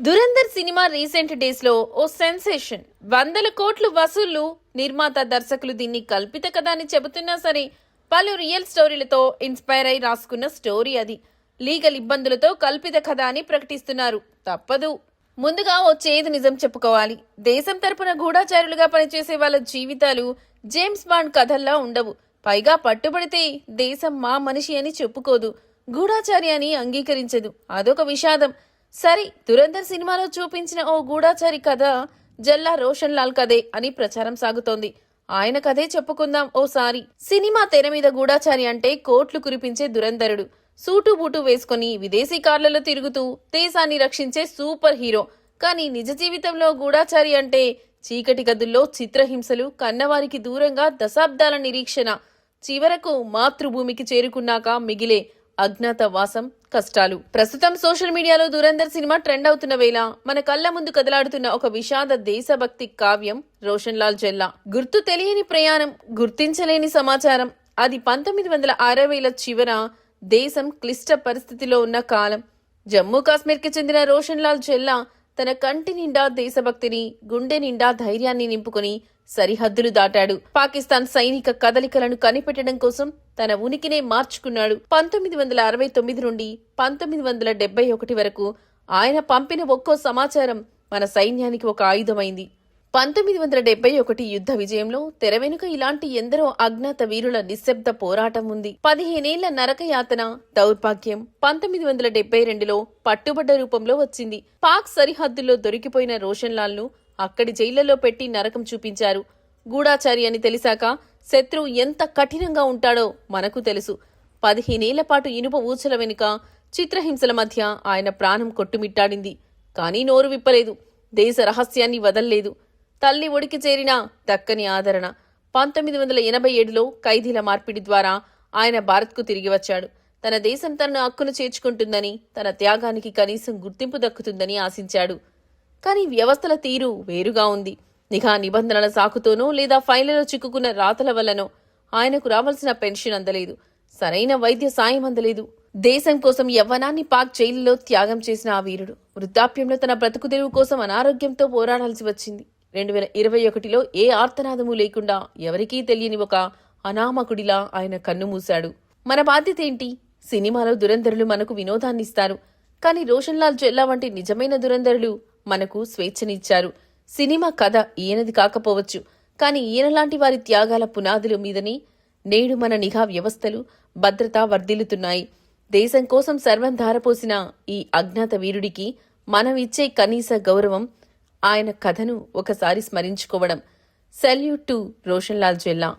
Dhurandhar cinema recent డేస్లో ఓ sensation. వందల కోట్లు వసూళ్ళు నిర్మాత దర్శకులు దీన్ని కల్పిత కథ అని చెబుతున్నా సరే పలు రియల్ స్టోరీలతో ఇన్స్పైర్ అయి రాసుకున్న స్టోరీ అది. లీగల్ ఇబ్బందులతో కల్పిత కథ అని ప్రకటిస్తున్నారు. తప్పదు. ముందుగా ఓ చేదు నిజం చెప్పుకోవాలి. దేశం తరపున గూఢాచారులుగా పనిచేసే వాళ్ళ జీవితాలు జేమ్స్ బాండ్ కథల్లా ఉండవు. పైగా పట్టుబడితే దేశం మా మనిషి అని చెప్పుకోదు. గూఢాచారి అని అంగీకరించదు. అదొక విషాదం. సరే దురందర్ సినిమాలో చూపించిన ఓ గూఢాచారి కథ జల్లా రోషన్ లాల్ కథే అని ప్రచారం సాగుతోంది. ఆయన కథే చెప్పుకుందాం ఓసారి. సినిమా తెర మీద గూఢాచారి అంటే కోట్లు కురిపించే దురంధరుడు సూటు బూటు వేసుకుని విదేశీ కార్లలో తిరుగుతూ దేశాన్ని రక్షించే సూపర్ హీరో. కానీ నిజ జీవితంలో గూఢాచారి అంటే చీకటి గదుల్లో చిత్రహింసలు కన్నవారికి దూరంగా దశాబ్దాల నిరీక్షణ. చివరకు మాతృభూమికి చేరుకున్నాక మిగిలే అజ్ఞాత వాసం కష్టాలు. ప్రస్తుతం సోషల్ మీడియాలో దురందర్ సినిమా ట్రెండ్ అవుతున్న వేళ మన కళ్ళ ముందు కదలాడుతున్న ఒక విషాద దేశభక్తి కావ్యం రోషన్ లాల్ జెల్లా. గుర్తు తెలియని ప్రయాణం గుర్తించలేని సమాచారం. అది పంతొమ్మిది వందల అరవైల చివర దేశం క్లిష్ట పరిస్థితిలో ఉన్న కాలం. జమ్మూ కాశ్మీర్కి చెందిన రోషన్ లాల్ జెల్లా తన కంటి నిండా దేశభక్తిని గుండె నిండా ధైర్యాన్ని నింపుకుని సరిహద్దులు దాటాడు. పాకిస్తాన్ సైనిక కదలికలను కనిపెట్టడం కోసం తన ఉనికినే మార్చుకున్నాడు. పంతొమ్మిది వందల అరవై తొమ్మిది నుండి పంతొమ్మిది వందల డెబ్బై ఒకటి వరకు ఆయన పంపిన ఒక్కో సమాచారం మన సైన్యానికి ఒక ఆయుధమైంది. పంతొమ్మిది వందల డెబ్బై ఒకటి యుద్ధ విజయంలో తెర వెనుక ఇలాంటి ఎందరో అజ్ఞాత వీరుల నిశ్శబ్ద పోరాటం ఉంది. పదిహేనేళ్ళ నరకయాతన దౌర్భాగ్యం పంతొమ్మిది వందల డెబ్బై రెండులో పట్టుబడ్డ రూపంలో వచ్చింది. పాక్ సరిహద్దుల్లో దొరికిపోయిన రోషన్లాల్ను అక్కడి జైళ్ళలో పెట్టి నరకం చూపించారు. గూఢాచారి అని తెలిసాక శత్రువు ఎంత కఠినంగా ఉంటాడో మనకు తెలుసు. పదిహేనేళ్ళ పాటు ఇనుప ఊచల వెనుక చిత్రహింసల మధ్య ఆయన ప్రాణం కొట్టుమిట్టాడింది. కానీ నోరు విప్పలేదు. దేశ రహస్యాన్ని వదల్లేదు. తల్లి ఒడికి చేరిన దక్కని ఆదరణ పంతొమ్మిది వందల ఎనభై ఏడులో ఖైదీల మార్పిడి ద్వారా ఆయన భారత్కు తిరిగి వచ్చాడు. తన దేశం తనను హక్కును చేర్చుకుంటుందని తన త్యాగానికి కనీసం గుర్తింపు దక్కుతుందని ఆశించాడు. కానీ వ్యవస్థల తీరు వేరుగా ఉంది. నిఘా నిబంధనల సాకుతోనో లేదా ఫైళ్ళలో చిక్కుకున్న రాతల వల్లనో ఆయనకు రావాల్సిన పెన్షన్ అందలేదు. సరైన వైద్య సాయం అందలేదు. దేశం కోసం యవ్వనాన్ని పాక్ జైలులో త్యాగం చేసిన ఆ వీరుడు వృద్ధాప్యంలో తన బ్రతుకు తెరువు కోసం అనారోగ్యంతో పోరాడాల్సి వచ్చింది. రెండు వేల ఇరవై ఒకటిలో ఏ ఆర్తనాదము లేకుండా ఎవరికీ తెలియని ఒక అనామకుడిలా ఆయన కన్ను మూశాడు. మన బాధ్యత ఏంటి? సినిమాలో దురంధరులు మనకు వినోదాన్ని ఇస్తారు. కానీ రోషన్లాల్ జెల్లా వంటి నిజమైన దురంధరులు మనకు స్వేచ్ఛనిచ్చారు. సినిమా కథ ఈయనది కాకపోవచ్చు కానీ ఈయనలాంటి వారి త్యాగాల పునాదుల మీదని నేడు మన నిఘా వ్యవస్థలు భద్రత వర్ధిల్లుతున్నాయి. దేశం కోసం సర్వం ధారపోసిన ఈ అజ్ఞాత వీరుడికి మనం ఇచ్చే కనీస గౌరవం ఆయన కథను ఒకసారి స్మరించుకోవడం. Salute to Roshan Lal